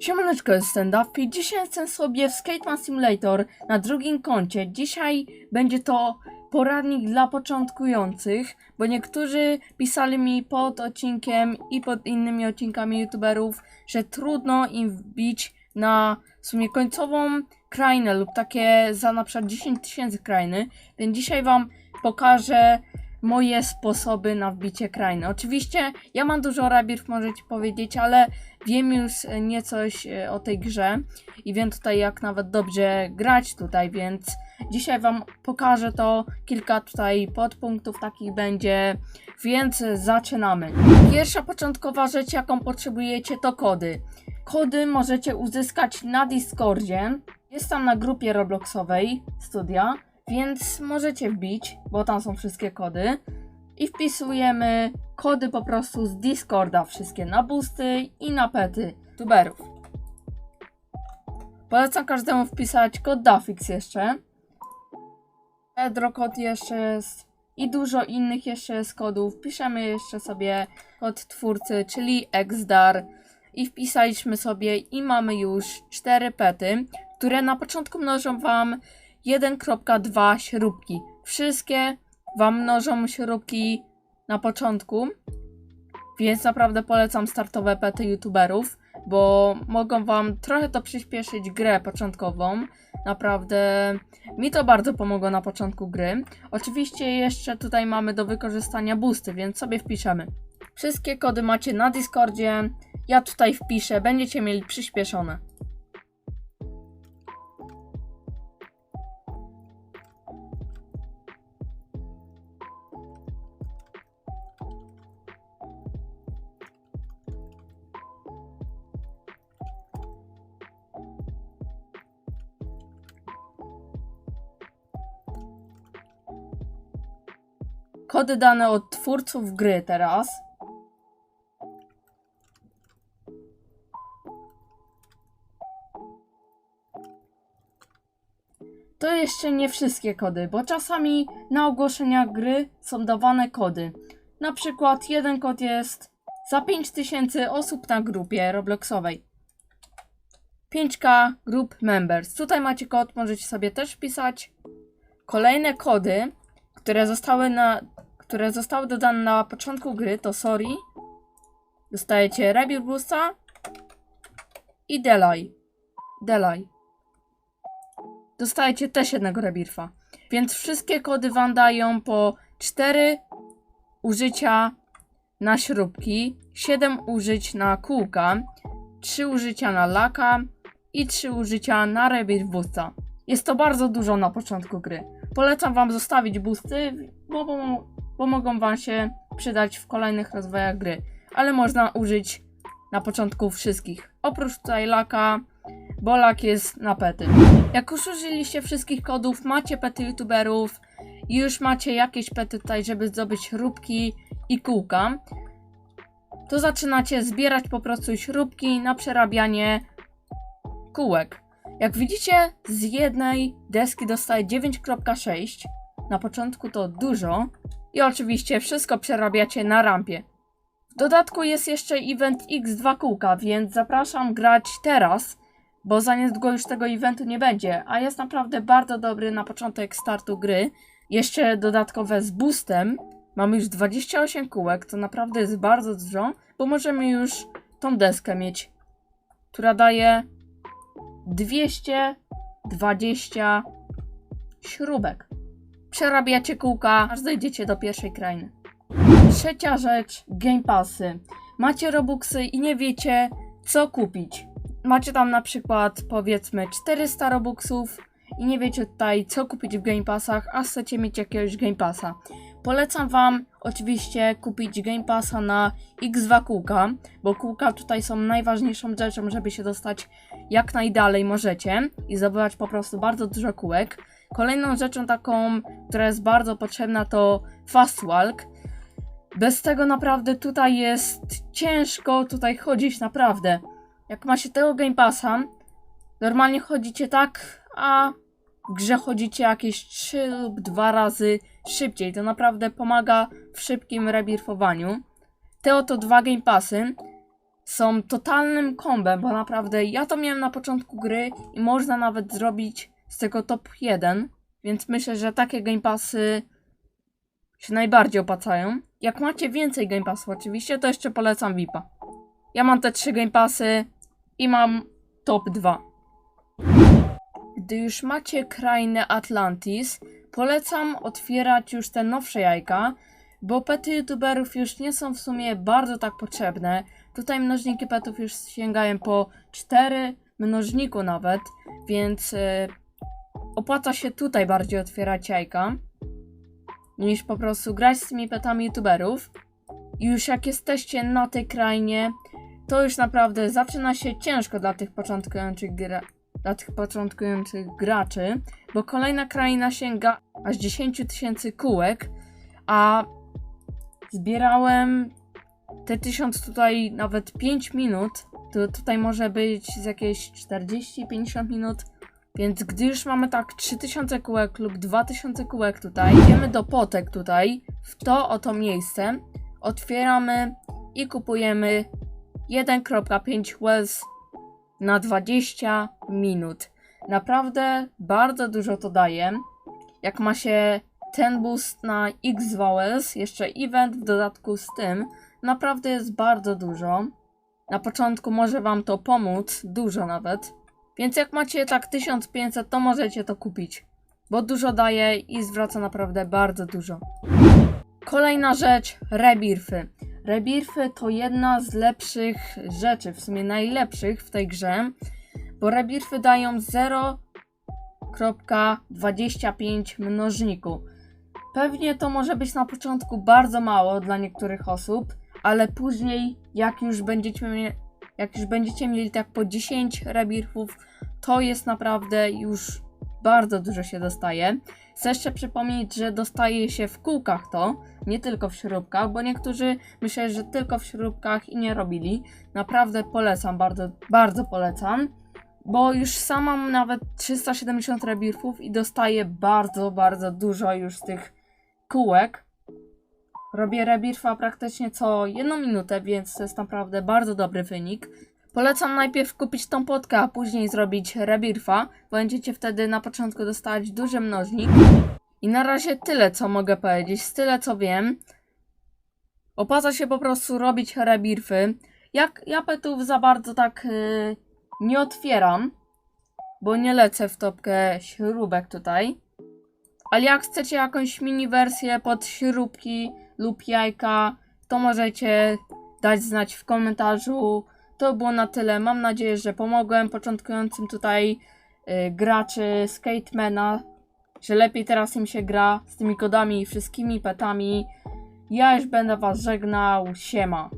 Siemaneczko, jest stand-up i dzisiaj jestem sobie w Skateman Simulator na drugim koncie. Dzisiaj będzie to poradnik dla początkujących, bo niektórzy pisali mi pod odcinkiem i pod innymi odcinkami youtuberów, że trudno im wbić na w sumie końcową krainę lub takie za na przykład 10 tysięcy krainy, więc dzisiaj wam pokażę moje sposoby na wbicie krainy. Oczywiście ja mam dużo rabirów, możecie powiedzieć, ale wiem już niecoś e, o tej grze i wiem tutaj jak nawet dobrze grać tutaj, więc dzisiaj wam pokażę to. Kilka tutaj podpunktów takich będzie, więc zaczynamy. Pierwsza początkowa rzecz, jaką potrzebujecie, to kody. Kody możecie uzyskać na Discordzie. Jest tam na grupie Robloxowej studia, więc możecie wbić, bo tam są wszystkie kody. I wpisujemy kody po prostu z Discorda, wszystkie na boosty i na pety tuberów. Polecam każdemu wpisać kod Dafix jeszcze. Pedro jeszcze jest i dużo innych jeszcze jest kodów. Piszemy jeszcze sobie kod twórcy, czyli XDAR i wpisaliśmy sobie i mamy już cztery pety, które na początku mnożą wam 1.2 śrubki. Wszystkie wam mnożą śrubki na początku, więc naprawdę polecam startowe pety youtuberów, bo mogą wam trochę to przyspieszyć grę początkową. Naprawdę mi to bardzo pomogło na początku gry. Oczywiście jeszcze tutaj mamy do wykorzystania boosty, więc sobie wpiszemy. Wszystkie kody macie na Discordzie. Ja tutaj wpiszę, będziecie mieli przyspieszone. Kody dane od twórców gry teraz. To jeszcze nie wszystkie kody, bo czasami na ogłoszenia gry są dawane kody. Na przykład jeden kod jest za 5000 osób na grupie Robloxowej. 5k group members. Tutaj macie kod, możecie sobie też wpisać. Kolejne kody, które zostały na, które zostały dodane na początku gry to sorry. Dostajecie Rebel i Delay. Delay. Dostajecie też jednego rebirfa. Więc wszystkie kody wam dają po 4 użycia na śrubki, 7 użyć na kółka, 3 użycia na laka i 3 użycia na boosta. Jest to bardzo dużo na początku gry. Polecam wam zostawić boosty, bo, bo, mogą wam się przydać w kolejnych rozwojach gry. Ale można użyć na początku wszystkich. Oprócz tutaj laka, bo lak jest na pety. Jak już użyliście wszystkich kodów, macie pety youtuberów i już macie jakieś pety tutaj, żeby zdobyć śrubki i kółka, to zaczynacie zbierać po prostu śrubki na przerabianie kółek. Jak widzicie, z jednej deski dostaję 9.6. Na początku to dużo. I oczywiście wszystko przerabiacie na rampie. W dodatku jest jeszcze event X2 kółka, więc zapraszam grać teraz, bo za niedługo już tego eventu nie będzie, a jest naprawdę bardzo dobry na początek startu gry. Jeszcze dodatkowe z boostem. Mamy już 28 kółek, to naprawdę jest bardzo dużo, bo możemy już tą deskę mieć, która daje 220 śrubek. Przerabiacie kółka, aż dojdziecie do pierwszej krainy. Trzecia rzecz, Game Passy. Macie Robuxy i nie wiecie, co kupić. Macie tam na przykład, powiedzmy, 400 Robuxów i nie wiecie tutaj, co kupić w Game Passach, a chcecie mieć jakiegoś Game Passa. Polecam Wam oczywiście kupić Game Passa na X2 kółka, bo kółka tutaj są najważniejszą rzeczą, żeby się dostać jak najdalej możecie i zdobywać po prostu bardzo dużo kółek. Kolejną rzeczą taką, która jest bardzo potrzebna to Fast Walk. Bez tego naprawdę tutaj jest ciężko tutaj chodzić naprawdę. Jak ma się tego Game Passa, normalnie chodzicie tak, a w grze chodzicie jakieś 3 lub 2 razy szybciej. To naprawdę pomaga w szybkim rebirfowaniu. Te oto dwa Game Passy są totalnym kombem, bo naprawdę ja to miałem na początku gry i można nawet zrobić z tego top 1, więc myślę, że takie Game Passy się najbardziej opłacają. Jak macie więcej Game Passów oczywiście, to jeszcze polecam VIPa. Ja mam te trzy Game Passy i mam top 2. Gdy już macie krainę Atlantis, polecam otwierać już te nowsze jajka, bo pety youtuberów już nie są w sumie bardzo tak potrzebne. Tutaj mnożniki petów już sięgają po 4 mnożniku nawet, więc e, opłaca się tutaj bardziej otwierać jajka niż po prostu grać z tymi petami youtuberów. I już jak jesteście na tej krainie, to już naprawdę zaczyna się ciężko dla tych początkujących gra dla tych początkujących graczy, bo kolejna kraina sięga aż 10 tysięcy kółek, a zbierałem te 1000 tutaj nawet 5 minut, to tutaj może być z jakieś 40-50 minut, więc gdy już mamy tak 3000 kółek lub 2000 kółek tutaj, idziemy do potek tutaj, w to oto miejsce, otwieramy i kupujemy 1.5 wells na 20 minut. Naprawdę bardzo dużo to daje. Jak ma się ten boost na X Vowels, jeszcze event w dodatku z tym, naprawdę jest bardzo dużo. Na początku może Wam to pomóc, dużo nawet. Więc jak macie tak 1500, to możecie to kupić, bo dużo daje i zwraca naprawdę bardzo dużo. Kolejna rzecz, rebirfy. Rebirfy to jedna z lepszych rzeczy, w sumie najlepszych w tej grze, bo rebirfy dają 0.25 mnożniku. Pewnie to może być na początku bardzo mało dla niektórych osób, ale później jak już będziecie, jak już będziecie mieli tak po 10 rebirfów, to jest naprawdę już bardzo dużo się dostaje. Chcę jeszcze przypomnieć, że dostaje się w kółkach to, nie tylko w śrubkach, bo niektórzy myślę, że tylko w śrubkach i nie robili. Naprawdę polecam, bardzo, bardzo polecam, bo już sama mam nawet 370 rebirfów i dostaję bardzo, bardzo dużo już z tych kółek. Robię rebirfa praktycznie co jedną minutę, więc to jest naprawdę bardzo dobry wynik. Polecam najpierw kupić tą potkę, a później zrobić rebirfa. Będziecie wtedy na początku dostawać duży mnożnik. I na razie tyle, co mogę powiedzieć. Tyle, co wiem. Opłaca się po prostu robić rebirfy. Jak ja petów za bardzo tak yy, nie otwieram, bo nie lecę w topkę śrubek tutaj. Ale jak chcecie jakąś mini wersję pod śrubki lub jajka, to możecie dać znać w komentarzu. To było na tyle. Mam nadzieję, że pomogłem początkującym tutaj y, graczy Skatemana, że lepiej teraz im się gra z tymi kodami i wszystkimi petami. Ja już będę was żegnał. Siema.